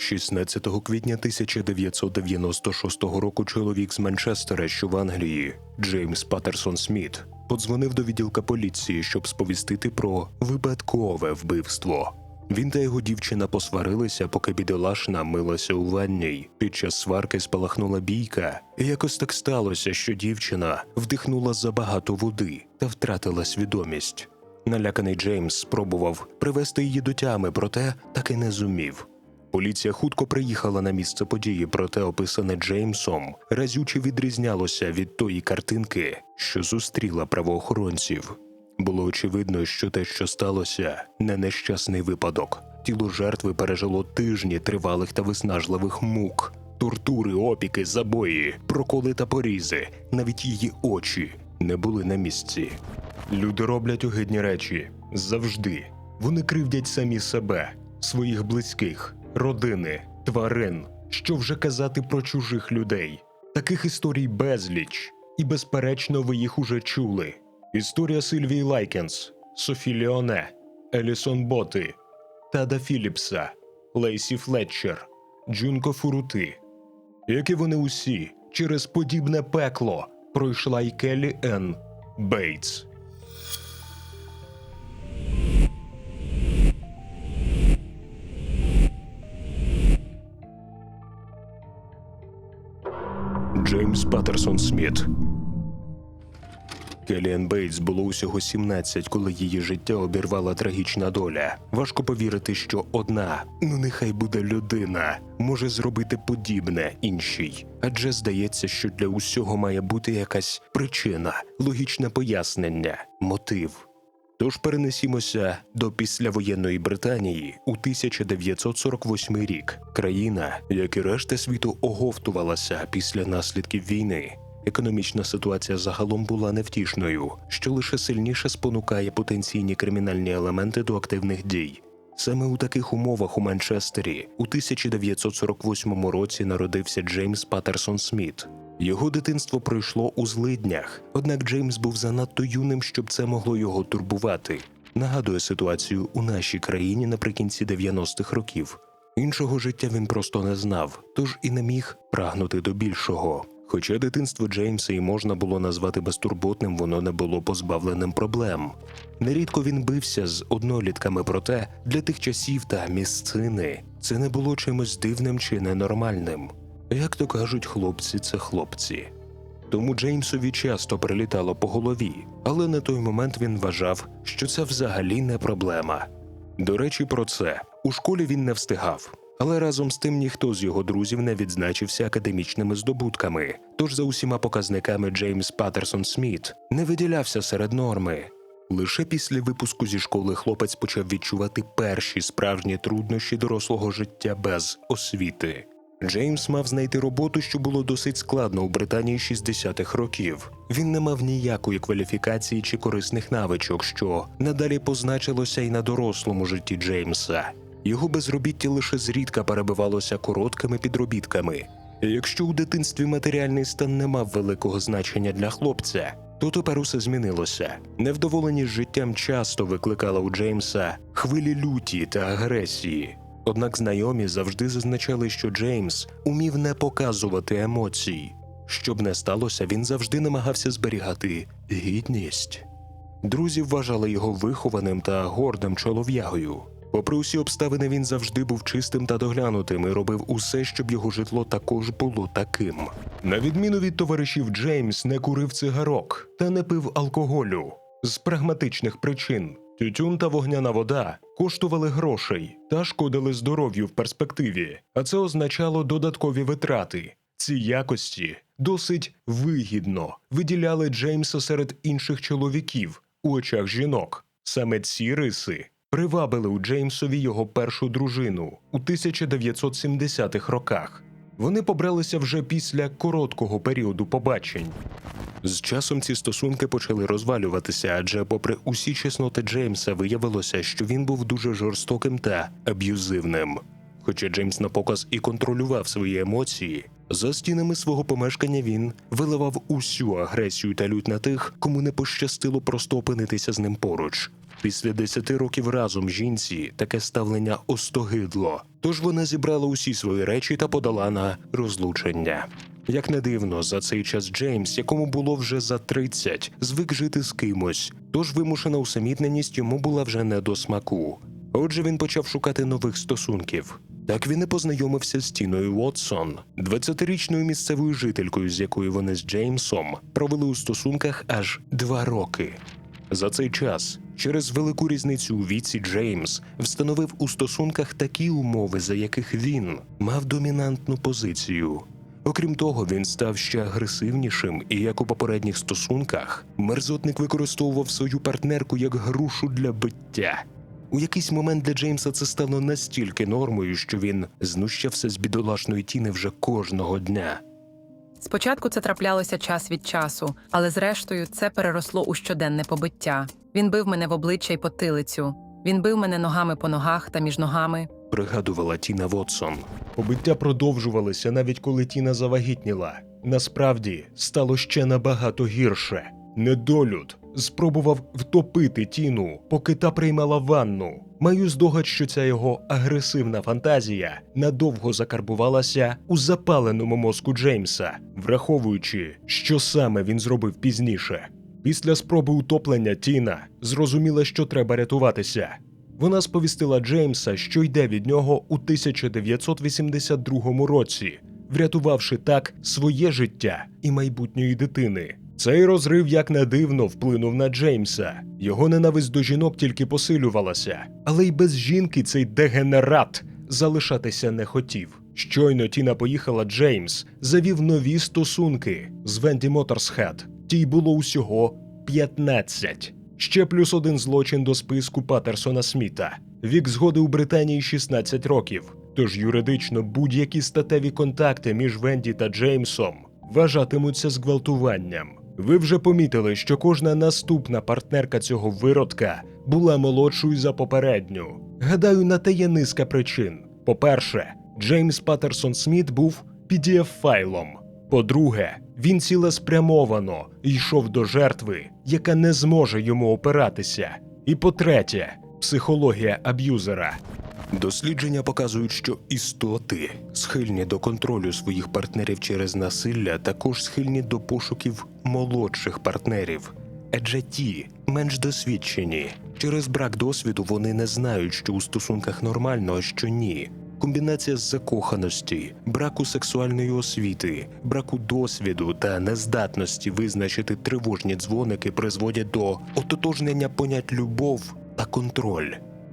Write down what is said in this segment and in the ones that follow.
16 квітня 1996 року чоловік з Манчестера, що в Англії, Джеймс Паттерсон Сміт, подзвонив до відділка поліції, щоб сповістити про випадкове вбивство. Він та його дівчина посварилися, поки бідолашна милася у ванній. Під час сварки спалахнула бійка, і якось так сталося, що дівчина вдихнула забагато води та втратила свідомість. Наляканий Джеймс спробував привести її до тями, проте так і не зумів. Поліція хутко приїхала на місце події, проте описане Джеймсом разюче відрізнялося від тої картинки, що зустріла правоохоронців. Було очевидно, що те, що сталося, не нещасний випадок. Тіло жертви пережило тижні тривалих та виснажливих мук, тортури, опіки, забої, проколи та порізи, навіть її очі не були на місці. Люди роблять огидні речі завжди. Вони кривдять самі себе, своїх близьких, родини, тварин. Що вже казати про чужих людей. Таких історій безліч, і безперечно, ви їх уже чули. Історія Сильвії Лайкенс, Софі Леоне, Елісон Боти, Тада Філіпса, Лейсі Флетчер, Джунко Фурути. Як і вони усі, через подібне пекло пройшла й Келлі Енн Бейтс. Джеймс Паттерсон Сміт. Келіан Бейтс було усього 17, коли її життя обірвала трагічна доля. Важко повірити, що одна, ну нехай буде людина, може зробити подібне іншій. Адже здається, що для усього має бути якась причина, логічне пояснення, мотив. Тож перенесімося до післявоєнної Британії у 1948 рік. Країна, як і решта світу, оговтувалася після наслідків війни. Економічна ситуація загалом була невтішною, що лише сильніше спонукає потенційні кримінальні елементи до активних дій. Саме у таких умовах у Манчестері у 1948 році народився Джеймс Паттерсон Сміт. Його дитинство пройшло у злиднях, однак Джеймс був занадто юним, щоб це могло його турбувати. Нагадує ситуацію у нашій країні наприкінці 90-х років. Іншого життя він просто не знав, тож і не міг прагнути до більшого. Хоча дитинство Джеймса і можна було назвати безтурботним, воно не було позбавленим проблем. Нерідко він бився з однолітками, проте для тих часів та місцини це не було чимось дивним чи ненормальним. Як то кажуть, хлопці це хлопці. Тому Джеймсові часто прилітало по голові, але на той момент він вважав, що це взагалі не проблема. До речі, про це у школі він не встигав, але разом з тим ніхто з його друзів не відзначився академічними здобутками. Тож за усіма показниками Джеймс Паттерсон Сміт не виділявся серед норми. Лише після випуску зі школи хлопець почав відчувати перші справжні труднощі дорослого життя без освіти. Джеймс мав знайти роботу, що було досить складно у Британії 60-х років. Він не мав ніякої кваліфікації чи корисних навичок, що надалі позначилося і на дорослому житті Джеймса. Його безробіття лише зрідка перебивалося короткими підробітками. І Якщо у дитинстві матеріальний стан не мав великого значення для хлопця, то тепер усе змінилося. Невдоволеність життям часто викликала у Джеймса хвилі люті та агресії. Однак знайомі завжди зазначали, що Джеймс умів не показувати емоцій. Щоб не сталося, він завжди намагався зберігати гідність. Друзі вважали його вихованим та гордим чолов'ягою. Попри усі обставини, він завжди був чистим та доглянутим і робив усе, щоб його житло також було таким. На відміну від товаришів, Джеймс не курив цигарок та не пив алкоголю з прагматичних причин. Тютюн та вогняна вода коштували грошей та шкодили здоров'ю в перспективі, а це означало додаткові витрати. Ці якості досить вигідно виділяли Джеймса серед інших чоловіків у очах жінок. Саме ці риси привабили у Джеймсові його першу дружину у 1970-х роках. Вони побралися вже після короткого періоду побачень. З часом ці стосунки почали розвалюватися, адже, попри усі чесноти Джеймса, виявилося, що він був дуже жорстоким та аб'юзивним. Хоча Джеймс на показ і контролював свої емоції, за стінами свого помешкання він виливав усю агресію та лють на тих, кому не пощастило просто опинитися з ним поруч. Після 10 років разом жінці таке ставлення остогидло. Тож вона зібрала усі свої речі та подала на розлучення. Як не дивно, за цей час Джеймс, якому було вже за 30, звик жити з кимось, тож вимушена усамітненість йому була вже не до смаку. Отже, він почав шукати нових стосунків. Так він і познайомився з Тіною Уотсон, 20-річною місцевою жителькою, з якою вони з Джеймсом провели у стосунках аж два роки. За цей час, через велику різницю у віці, Джеймс встановив у стосунках такі умови, за яких він мав домінантну позицію. Окрім того, він став ще агресивнішим, і як у попередніх стосунках, мерзотник використовував свою партнерку як грушу для биття. У якийсь момент для Джеймса це стало настільки нормою, що він знущався з бідолашної тіни вже кожного дня. Спочатку це траплялося час від часу, але зрештою це переросло у щоденне побиття. Він бив мене в обличчя й потилицю. Він бив мене ногами по ногах та між ногами. Пригадувала Тіна Вотсон. Побиття продовжувалися навіть коли Тіна завагітніла. Насправді стало ще набагато гірше. Недолюд спробував втопити Тіну, поки та приймала ванну. Маю здогад, що ця його агресивна фантазія надовго закарбувалася у запаленому мозку Джеймса, враховуючи, що саме він зробив пізніше. Після спроби утоплення Тіна зрозуміла, що треба рятуватися. Вона сповістила Джеймса, що йде від нього у 1982 році, врятувавши так своє життя і майбутньої дитини. Цей розрив, як не дивно, вплинув на Джеймса. Його ненависть до жінок тільки посилювалася, але й без жінки цей дегенерат залишатися не хотів. Щойно Тіна поїхала, Джеймс завів нові стосунки з Венді Моторсхед. Тій було усього 15. Ще плюс один злочин до списку Патерсона Сміта. Вік згоди у Британії 16 років. Тож юридично будь-які статеві контакти між Венді та Джеймсом вважатимуться зґвалтуванням. Ви вже помітили, що кожна наступна партнерка цього виродка була молодшою за попередню. Гадаю, на те є низка причин. По-перше, Джеймс Паттерсон Сміт був PDF-файлом. По-друге, він цілеспрямовано йшов до жертви, яка не зможе йому опиратися. І по-третє, психологія аб'юзера. Дослідження показують, що істоти, схильні до контролю своїх партнерів через насилля, також схильні до пошуків молодших партнерів. Адже ті менш досвідчені. Через брак досвіду вони не знають, що у стосунках нормально, а що ні. Комбінація з закоханості, браку сексуальної освіти, браку досвіду та нездатності визначити тривожні дзвоники призводять до ототожнення понять любов та контроль.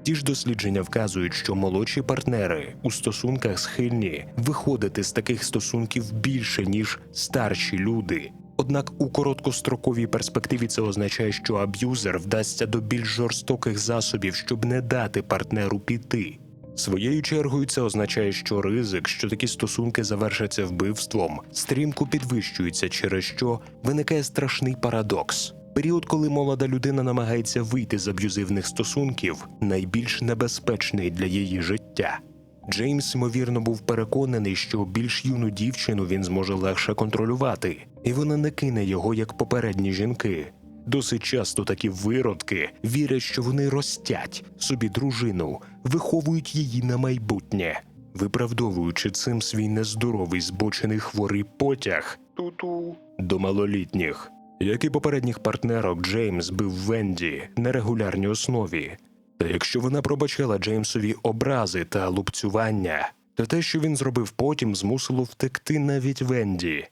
Ті ж дослідження вказують, що молодші партнери у стосунках схильні виходити з таких стосунків більше, ніж старші люди. Однак у короткостроковій перспективі це означає, що аб'юзер вдасться до більш жорстоких засобів, щоб не дати партнеру піти. Своєю чергою це означає, що ризик, що такі стосунки завершаться вбивством, стрімко підвищується, через що виникає страшний парадокс. Період, коли молода людина намагається вийти з аб'юзивних стосунків, найбільш небезпечний для її життя. Джеймс, ймовірно, був переконаний, що більш юну дівчину він зможе легше контролювати, і вона не кине його як попередні жінки. Досить часто такі виродки вірять, що вони ростять собі дружину, виховують її на майбутнє, виправдовуючи цим свій нездоровий збочений хворий потяг ту-ту до малолітніх. Як і попередніх партнерок, Джеймс бив Венді на регулярній основі. Та якщо вона пробачала Джеймсові образи та лупцювання, то те, що він зробив потім, змусило втекти навіть Венді.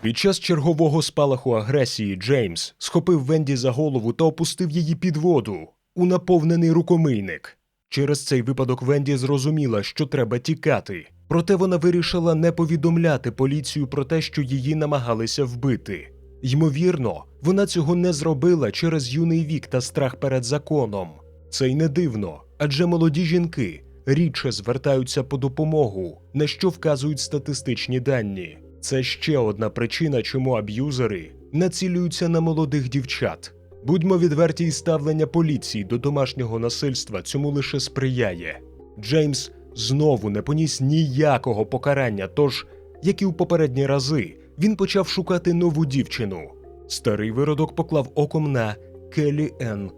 Під час чергового спалаху агресії Джеймс схопив Венді за голову та опустив її під воду у наповнений рукомийник. Через цей випадок Венді зрозуміла, що треба тікати. Проте вона вирішила не повідомляти поліцію про те, що її намагалися вбити. Ймовірно, вона цього не зробила через юний вік та страх перед законом. Це й не дивно, адже молоді жінки рідше звертаються по допомогу, на що вказують статистичні дані. Це ще одна причина, чому аб'юзери націлюються на молодих дівчат. Будьмо відверті, і ставлення поліції до домашнього насильства цьому лише сприяє. Джеймс знову не поніс ніякого покарання, тож, як і у попередні рази, він почав шукати нову дівчину. Старий виродок поклав оком на Келі Енн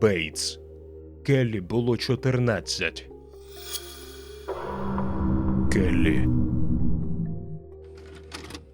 Бейтс. Келлі було 14. Келлі.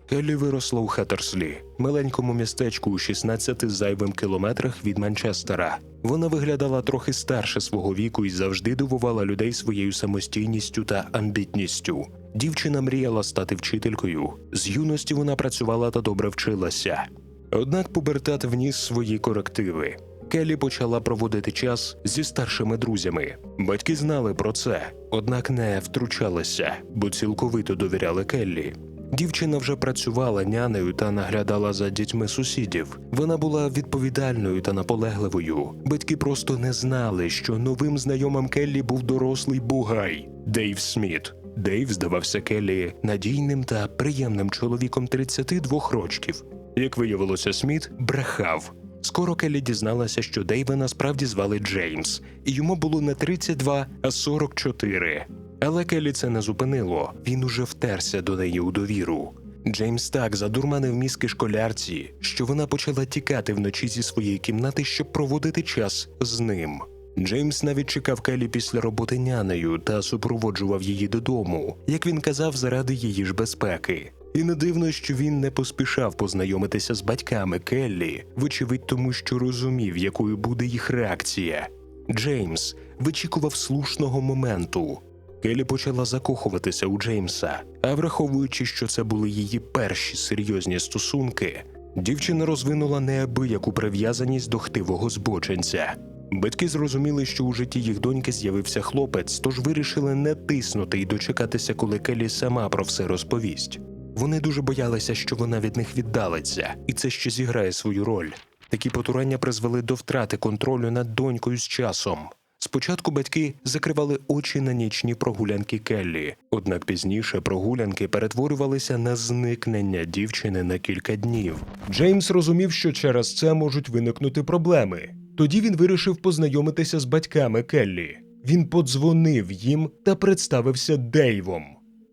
Келлі виросла у Хеттерслі, маленькому містечку у 16 зайвим кілометрах від Манчестера. Вона виглядала трохи старше свого віку і завжди дивувала людей своєю самостійністю та амбітністю. Дівчина мріяла стати вчителькою. З юності вона працювала та добре вчилася. Однак пубертат вніс свої корективи. Келлі почала проводити час зі старшими друзями. Батьки знали про це, однак не втручалися, бо цілковито довіряли Келлі. Дівчина вже працювала нянею та наглядала за дітьми сусідів. Вона була відповідальною та наполегливою. Батьки просто не знали, що новим знайомим Келлі був дорослий бугай Дейв Сміт. Дейв здавався Келлі надійним та приємним чоловіком 32 рочків. Як виявилося, Сміт брехав. Скоро Келлі дізналася, що Дейва насправді звали Джеймс, і йому було не 32, а 44. Але Келлі це не зупинило. Він уже втерся до неї у довіру. Джеймс так задурманив мізки школярці, що вона почала тікати вночі зі своєї кімнати, щоб проводити час з ним. Джеймс навіть чекав Келлі після роботи нянею та супроводжував її додому, як він казав, заради її ж безпеки. І не дивно, що він не поспішав познайомитися з батьками Келлі, вочевидь тому, що розумів, якою буде їх реакція. Джеймс вичікував слушного моменту. Келлі почала закохуватися у Джеймса, а враховуючи, що це були її перші серйозні стосунки, дівчина розвинула неабияку прив'язаність до хтивого збоченця. Батьки зрозуміли, що у житті їх доньки з'явився хлопець, тож вирішили не тиснути і дочекатися, коли Келлі сама про все розповість. Вони дуже боялися, що вона від них віддалиться, і це ще зіграє свою роль. Такі потурання призвели до втрати контролю над донькою з часом. Спочатку батьки закривали очі на нічні прогулянки Келлі, однак пізніше прогулянки перетворювалися на зникнення дівчини на кілька днів. Джеймс розумів, що через це можуть виникнути проблеми. Тоді він вирішив познайомитися з батьками Келлі. Він подзвонив їм та представився Дейвом.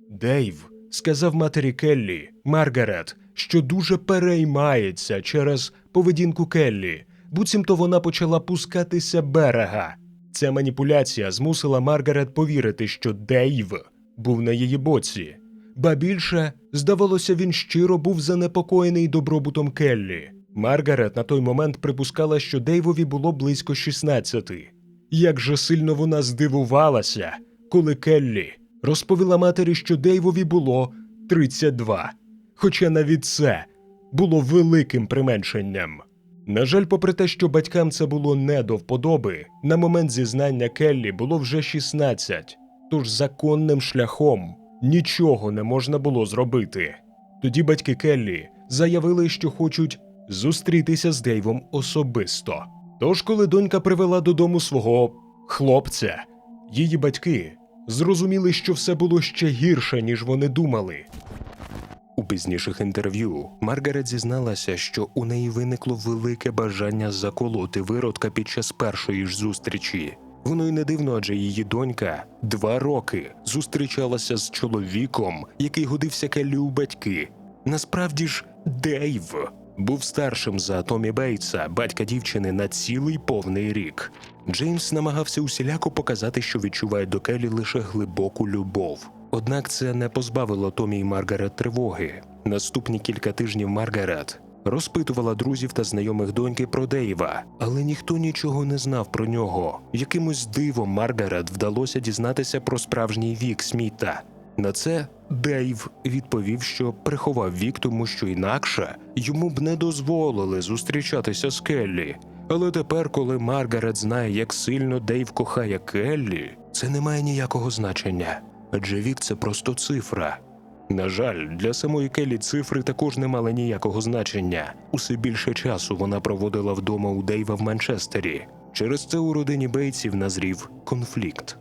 Дейв сказав матері Келлі, Маргарет, що дуже переймається через поведінку Келлі, буцімто вона почала пускатися берега. Ця маніпуляція змусила Маргарет повірити, що Дейв був на її боці. Ба більше, здавалося, він щиро був занепокоєний добробутом Келлі. Маргарет на той момент припускала, що Дейвові було близько 16. Як же сильно вона здивувалася, коли Келлі розповіла матері, що Дейвові було 32. Хоча навіть це було великим применшенням. На жаль, попри те, що батькам це було не до вподоби, на момент зізнання Келлі було вже 16, тож законним шляхом нічого не можна було зробити. Тоді батьки Келлі заявили, що хочуть зустрітися з Дейвом особисто. Тож, коли донька привела додому свого хлопця, її батьки зрозуміли, що все було ще гірше, ніж вони думали. У пізніших інтерв'ю Маргарет зізналася, що у неї виникло велике бажання заколоти виродка під час першої ж зустрічі. Воно й не дивно, адже її донька два роки зустрічалася з чоловіком, який годився Келлі у батьки. Насправді ж, Дейв був старшим за Томі Бейтса, батька дівчини, на цілий повний рік. Джеймс намагався усіляко показати, що відчуває до Келлі лише глибоку любов. Однак це не позбавило Томі і Маргарет тривоги. Наступні кілька тижнів Маргарет розпитувала друзів та знайомих доньки про Дейва, але ніхто нічого не знав про нього. Якимось дивом Маргарет вдалося дізнатися про справжній вік Сміта. На це Дейв відповів, що приховав вік, тому що інакше йому б не дозволили зустрічатися з Келлі. Але тепер, коли Маргарет знає, як сильно Дейв кохає Келлі, це не має ніякого значення, адже вік це просто цифра. На жаль, для самої Келлі цифри також не мали ніякого значення. Усе більше часу вона проводила вдома у Дейва в Манчестері. Через це у родині Бейтсів назрів конфлікт.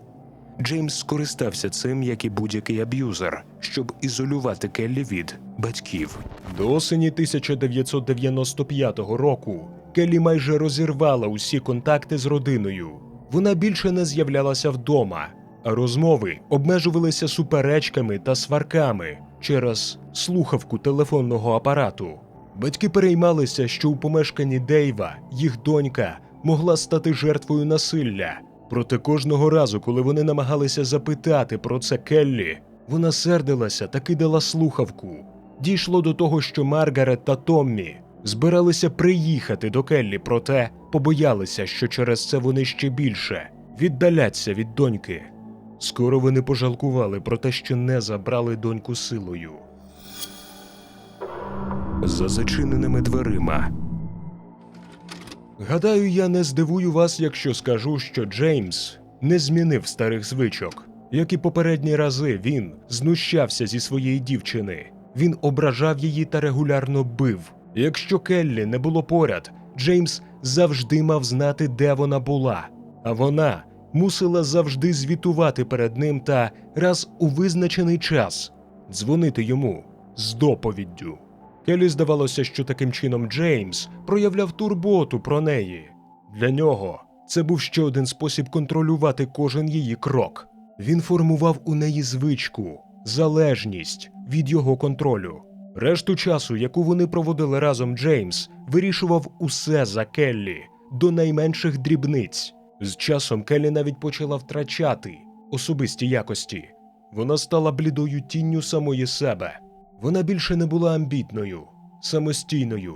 Джеймс скористався цим, як і будь-який аб'юзер, щоб ізолювати Келлі від батьків. До осені 1995 року Келлі майже розірвала усі контакти з родиною. Вона більше не з'являлася вдома, а розмови обмежувалися суперечками та сварками через слухавку телефонного апарату. Батьки переймалися, що у помешканні Дейва їх донька могла стати жертвою насилля. Проте кожного разу, коли вони намагалися запитати про це Келлі, вона сердилася та кидала слухавку. Дійшло до того, що Маргарет та Томмі збиралися приїхати до Келлі, проте побоялися, що через це вони ще більше віддаляться від доньки. Скоро вони пожалкували про те, що не забрали доньку силою. За зачиненими дверима Гадаю, я не здивую вас, якщо скажу, що Джеймс не змінив старих звичок. Як і попередні рази, він знущався зі своєї дівчини. Він ображав її та регулярно бив. Якщо Келлі не було поряд, Джеймс завжди мав знати, де вона була, а вона мусила завжди звітувати перед ним та раз у визначений час дзвонити йому з доповіддю. Келі здавалося, що таким чином Джеймс проявляв турботу про неї. Для нього це був ще один спосіб контролювати кожен її крок. Він формував у неї звичку, залежність від його контролю. Решту часу, яку вони проводили разом, Джеймс вирішував усе за Келлі до найменших дрібниць. З часом Келлі навіть почала втрачати особисті якості. Вона стала блідою тінню самої себе. Вона більше не була амбітною, самостійною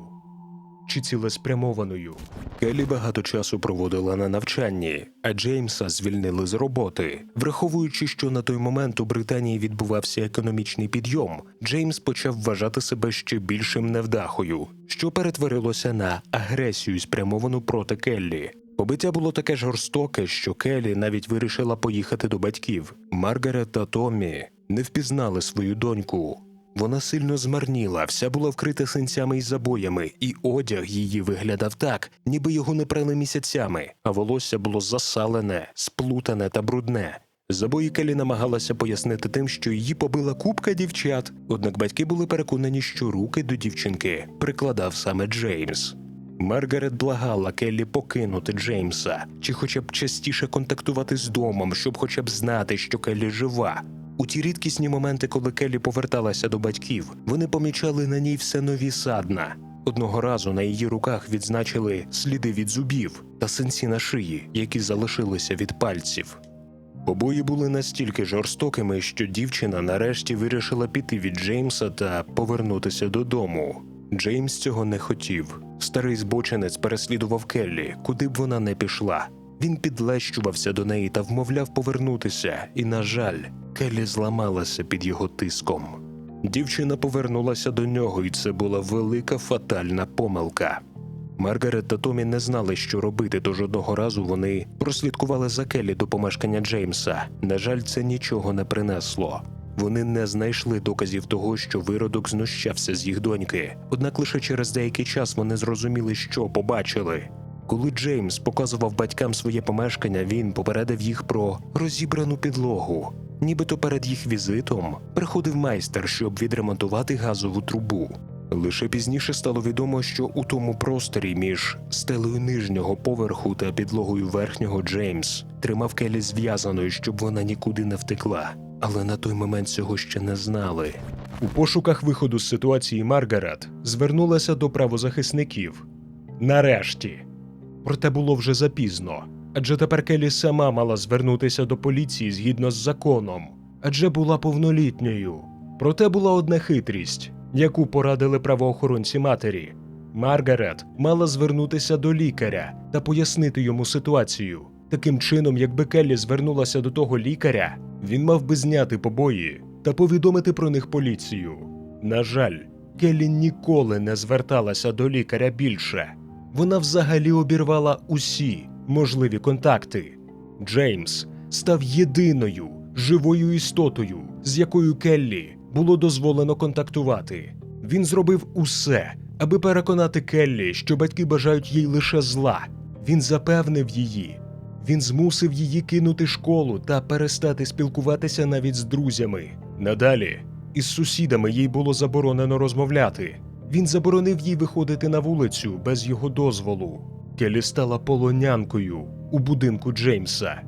чи цілеспрямованою. Келлі багато часу проводила на навчанні, а Джеймса звільнили з роботи. Враховуючи, що на той момент у Британії відбувався економічний підйом, Джеймс почав вважати себе ще більшим невдахою, що перетворилося на агресію, спрямовану проти Келлі. Побиття було таке жорстоке, що Келлі навіть вирішила поїхати до батьків. Маргарет та Томмі не впізнали свою доньку. Вона сильно змарніла, вся була вкрита синцями і забоями, і одяг її виглядав так, ніби його не прали місяцями, а волосся було засалене, сплутане та брудне. Забої Келі намагалася пояснити тим, що її побила купка дівчат, однак батьки були переконані, що руки до дівчинки прикладав саме Джеймс. Маргарет благала Келлі покинути Джеймса, чи хоча б частіше контактувати з домом, щоб хоча б знати, що Келлі жива. У ті рідкісні моменти, коли Келлі поверталася до батьків, вони помічали на ній все нові садна. Одного разу на її руках відзначили сліди від зубів та синці на шиї, які залишилися від пальців. Побої були настільки жорстокими, що дівчина нарешті вирішила піти від Джеймса та повернутися додому. Джеймс цього не хотів. Старий збочинець переслідував Келлі, куди б вона не пішла. Він підлещувався до неї та вмовляв повернутися, і, на жаль, Келлі зламалася під його тиском. Дівчина повернулася до нього, і це була велика фатальна помилка. Маргарет та Томі не знали, що робити, тож одного разу вони прослідкували за Келлі до помешкання Джеймса. На жаль, це нічого не принесло. Вони не знайшли доказів того, що виродок знущався з їх доньки. Однак лише через деякий час вони зрозуміли, що побачили. Коли Джеймс показував батькам своє помешкання, він попередив їх про розібрану підлогу. Нібито перед їх візитом приходив майстер, щоб відремонтувати газову трубу. Лише пізніше стало відомо, що у тому просторі між стелею нижнього поверху та підлогою верхнього Джеймс тримав Келі зв'язаною, щоб вона нікуди не втекла. Але на той момент цього ще не знали. У пошуках виходу з ситуації Маргарет звернулася до правозахисників. Нарешті. Проте було вже запізно. Адже тепер Келі сама мала звернутися до поліції згідно з законом, адже була повнолітньою. Проте була одна хитрість, яку порадили правоохоронці матері. Маргарет мала звернутися до лікаря та пояснити йому ситуацію. Таким чином, якби Келлі звернулася до того лікаря, він мав би зняти побої та повідомити про них поліцію. На жаль, Келлі ніколи не зверталася до лікаря більше. Вона взагалі обірвала усі можливі контакти. Джеймс став єдиною живою істотою, з якою Келлі було дозволено контактувати. Він зробив усе, аби переконати Келлі, що батьки бажають їй лише зла. Він запевнив її. Він змусив її кинути школу та перестати спілкуватися навіть з друзями. Надалі із сусідами їй було заборонено розмовляти. Він заборонив їй виходити на вулицю без його дозволу. Келі стала полонянкою у будинку Джеймса.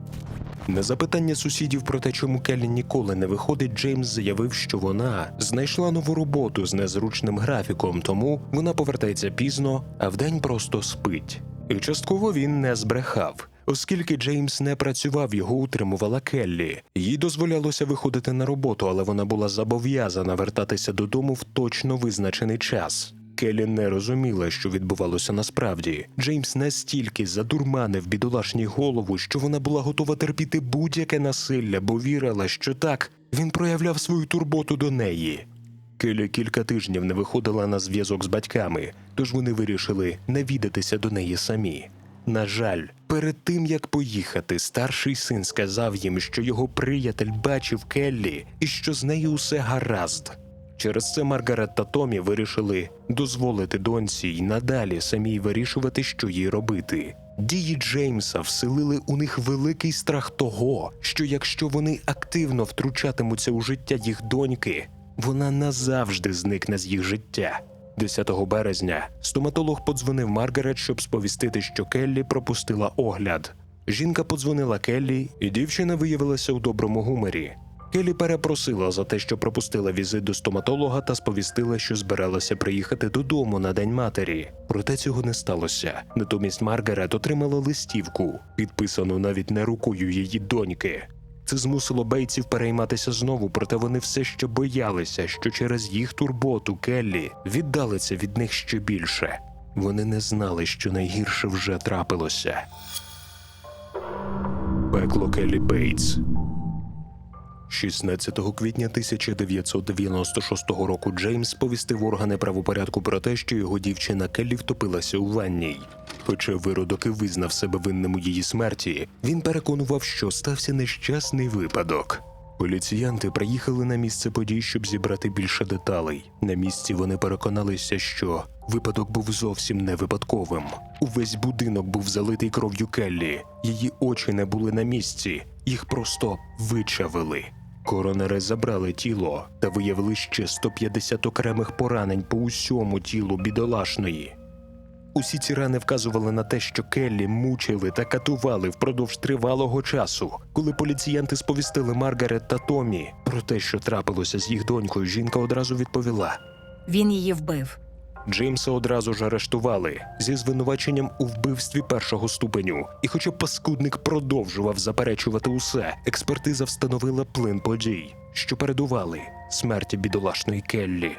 На запитання сусідів про те, чому Келлі ніколи не виходить, Джеймс заявив, що вона знайшла нову роботу з незручним графіком, тому вона повертається пізно, а вдень просто спить. І частково він не збрехав. Оскільки Джеймс не працював, його утримувала Келлі. Їй дозволялося виходити на роботу, але вона була зобов'язана вертатися додому в точно визначений час. Келлі не розуміла, що відбувалося насправді. Джеймс настільки задурманив бідолашній голову, що вона була готова терпіти будь-яке насилля, бо вірила, що так він проявляв свою турботу до неї. Келі кілька тижнів не виходила на зв'язок з батьками, тож вони вирішили навідатися до неї самі. На жаль, перед тим як поїхати, старший син сказав їм, що його приятель бачив Келлі і що з нею усе гаразд. Через це Маргарет та Томі вирішили дозволити доньці й надалі самій вирішувати, що їй робити. Дії Джеймса вселили у них великий страх того, що якщо вони активно втручатимуться у життя їх доньки, вона назавжди зникне з їх життя. 10 березня стоматолог подзвонив Маргарет, щоб сповістити, що Келлі пропустила огляд. Жінка подзвонила Келлі, і дівчина виявилася у доброму гуморі. Келлі перепросила за те, що пропустила візит до стоматолога та сповістила, що збиралася приїхати додому на День матері. Проте цього не сталося. Натомість Маргарет отримала листівку, підписану навіть не рукою її доньки. Це змусило бейців перейматися знову, проте вони все ще боялися, що через їх турботу Келлі віддалиться від них ще більше. Вони не знали, що найгірше вже трапилося. Пекло Келлі Бейтс 16 квітня 1996 року Джеймс повістив органи правопорядку про те, що його дівчина Келлі втопилася у ванній. Хоча виродок і визнав себе винним у її смерті, він переконував, що стався нещасний випадок. Поліціянти приїхали на місце подій, щоб зібрати більше деталей. На місці вони переконалися, що випадок був зовсім не випадковим. Увесь будинок був залитий кров'ю Келлі. Її очі не були на місці, їх просто вичавили. Коронери забрали тіло та виявили ще 150 окремих поранень по усьому тілу бідолашної. Усі ці рани вказували на те, що Келлі мучили та катували впродовж тривалого часу. Коли поліціянти сповістили Маргарет та Томі про те, що трапилося з їх донькою, жінка одразу відповіла. Він її вбив. Джеймса одразу ж арештували зі звинуваченням у вбивстві першого ступеню. І хоча паскудник продовжував заперечувати усе, експертиза встановила плин подій, що передували смерті бідолашної Келлі.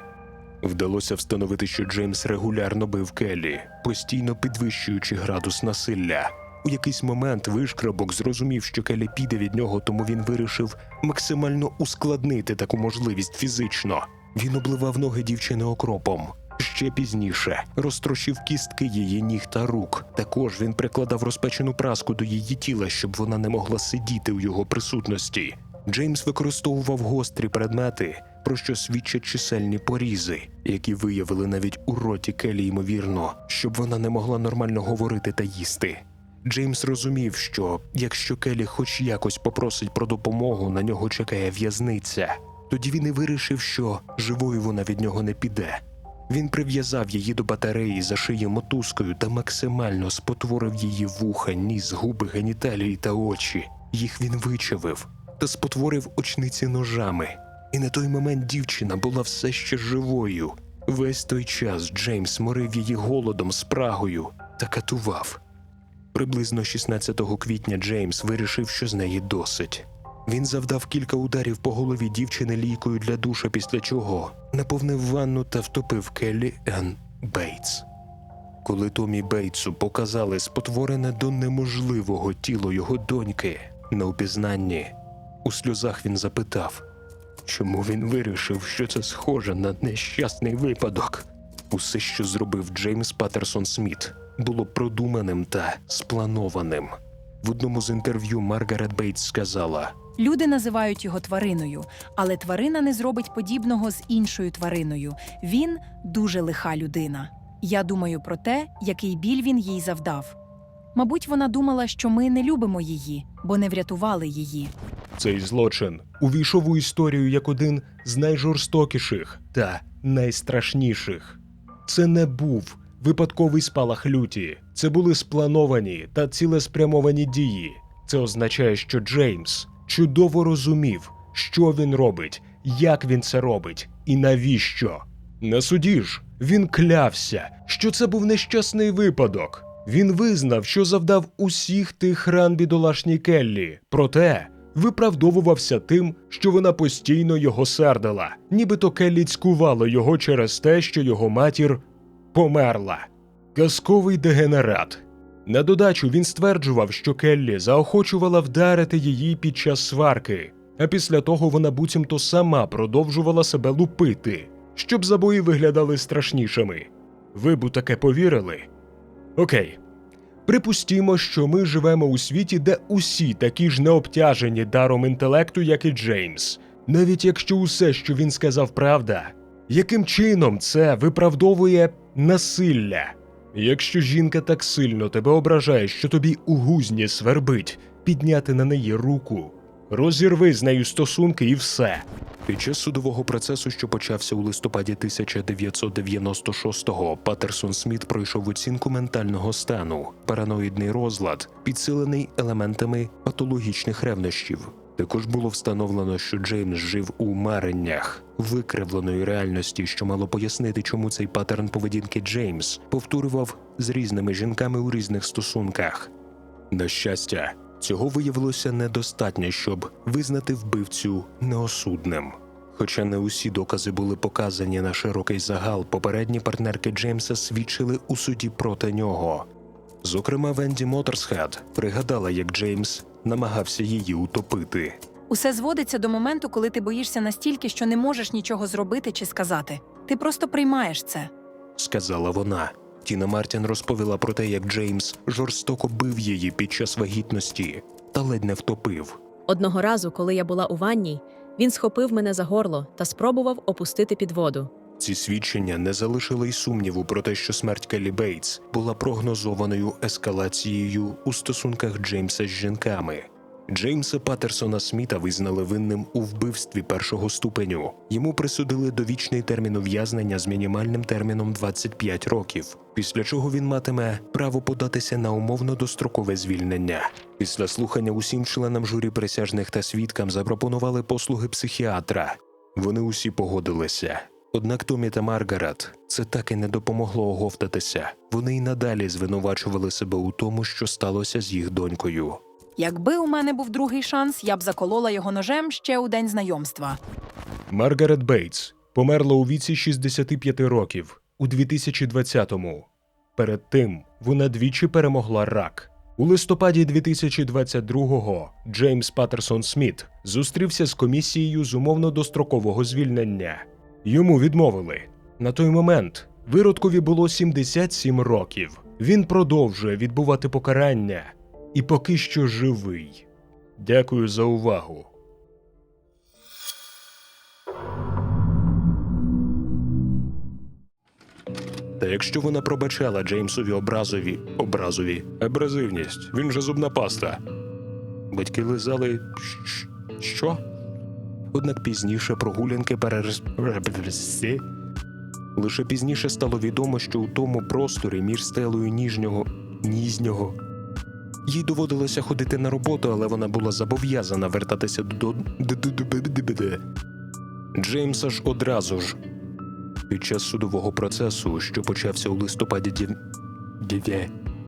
Вдалося встановити, що Джеймс регулярно бив Келлі, постійно підвищуючи градус насилля. У якийсь момент вишкрабок зрозумів, що Келлі піде від нього, тому він вирішив максимально ускладнити таку можливість фізично. Він обливав ноги дівчини окропом. Ще пізніше розтрощив кістки її ніг та рук. Також він прикладав розпечену праску до її тіла, щоб вона не могла сидіти у його присутності. Джеймс використовував гострі предмети, про що свідчать чисельні порізи, які виявили навіть у роті Келі, ймовірно, щоб вона не могла нормально говорити та їсти. Джеймс розумів, що якщо Келі хоч якось попросить про допомогу, на нього чекає в'язниця. Тоді він і вирішив, що живою вона від нього не піде. Він прив'язав її до батареї за шиї мотузкою та максимально спотворив її вуха, ніс, губи, геніталії та очі. Їх він вичавив та спотворив очниці ножами. І на той момент дівчина була все ще живою. Весь той час Джеймс морив її голодом, спрагою та катував. Приблизно 16 квітня Джеймс вирішив, що з неї досить. Він завдав кілька ударів по голові дівчини лійкою для душа, після чого наповнив ванну та втопив Келлі Енн Бейтс. Коли Томі Бейтсу показали спотворене до неможливого тіло його доньки на упізнанні, у сльозах він запитав, чому він вирішив, що це схоже на нещасний випадок. Усе, що зробив Джеймс Паттерсон Сміт, було продуманим та спланованим. В одному з інтерв'ю Маргарет Бейтс сказала: Люди називають його твариною, але тварина не зробить подібного з іншою твариною. Він дуже лиха людина. Я думаю про те, який біль він їй завдав. Мабуть, вона думала, що ми не любимо її, бо не врятували її. Цей злочин увійшов у історію як один з найжорстокіших та найстрашніших. Це не був випадковий спалах люті, це були сплановані та цілеспрямовані дії. Це означає, що Джеймс чудово розумів, що він робить, як він це робить і навіщо. На суді ж він клявся, що це був нещасний випадок. Він визнав, що завдав усіх тих ран бідолашній Келлі, проте виправдовувався тим, що вона постійно його сердила, нібито Келлі цькувало його через те, що його матір померла. Казковий дегенерат. На додачу він стверджував, що Келлі заохочувала вдарити її під час сварки, а після того вона буцімто сама продовжувала себе лупити, щоб забої виглядали страшнішими. Ви б у таке повірили? Окей. Припустімо, що ми живемо у світі, де усі такі ж необтяжені даром інтелекту, як і Джеймс. Навіть якщо усе, що він сказав, правда, яким чином це виправдовує насилля? Якщо жінка так сильно тебе ображає, що тобі у гузні свербить підняти на неї руку, розірви з нею стосунки і все. Під час судового процесу, що почався у листопаді 1996-го, Патерсон Сміт пройшов оцінку ментального стану, параноїдний розлад, підсилений елементами патологічних ревнощів. Також було встановлено, що Джеймс жив у мареннях викривленої реальності, що мало пояснити, чому цей паттерн поведінки Джеймс повторював з різними жінками у різних стосунках. На щастя, цього виявилося недостатньо, щоб визнати вбивцю неосудним. Хоча не усі докази були показані на широкий загал, попередні партнерки Джеймса свідчили у суді проти нього. Зокрема, Венді Моторсхед пригадала, як Джеймс намагався її утопити. Усе зводиться до моменту, коли ти боїшся настільки, що не можеш нічого зробити чи сказати. Ти просто приймаєш це. сказала вона. Тіна Мартін розповіла про те, як Джеймс жорстоко бив її під час вагітності та ледь не втопив. Одного разу, коли я була у ванній, він схопив мене за горло та спробував опустити під воду. Ці свідчення не залишили й сумніву про те, що смерть Келлі Бейтс була прогнозованою ескалацією у стосунках Джеймса з жінками. Джеймса Паттерсона Сміта визнали винним у вбивстві першого ступеню. Йому присудили довічний термін ув'язнення з мінімальним терміном 25 років, після чого він матиме право податися на умовно дострокове звільнення. Після слухання усім членам журі присяжних та свідкам запропонували послуги психіатра. Вони усі погодилися. Однак Томі та Маргарет це так і не допомогло оговтатися. Вони й надалі звинувачували себе у тому, що сталося з їх донькою. Якби у мене був другий шанс, я б заколола його ножем ще у день знайомства. Маргарет Бейтс померла у віці 65 років у 2020-му. Перед тим вона двічі перемогла рак. У листопаді 2022-го Джеймс Паттерсон Сміт зустрівся з комісією з умовно дострокового звільнення. Йому відмовили. На той момент виродкові було 77 років. Він продовжує відбувати покарання і поки що живий. Дякую за увагу. Та якщо вона пробачала Джеймсові образові образові абразивність, він же зубна паста. Батьки лизали що? Однак пізніше прогулянки перерос... Лише пізніше стало відомо, що у тому просторі між стелею ніжнього нізнього їй доводилося ходити на роботу, але вона була зобов'язана вертатися до Джеймса ж одразу ж. Під час судового процесу, що почався у листопаді дів...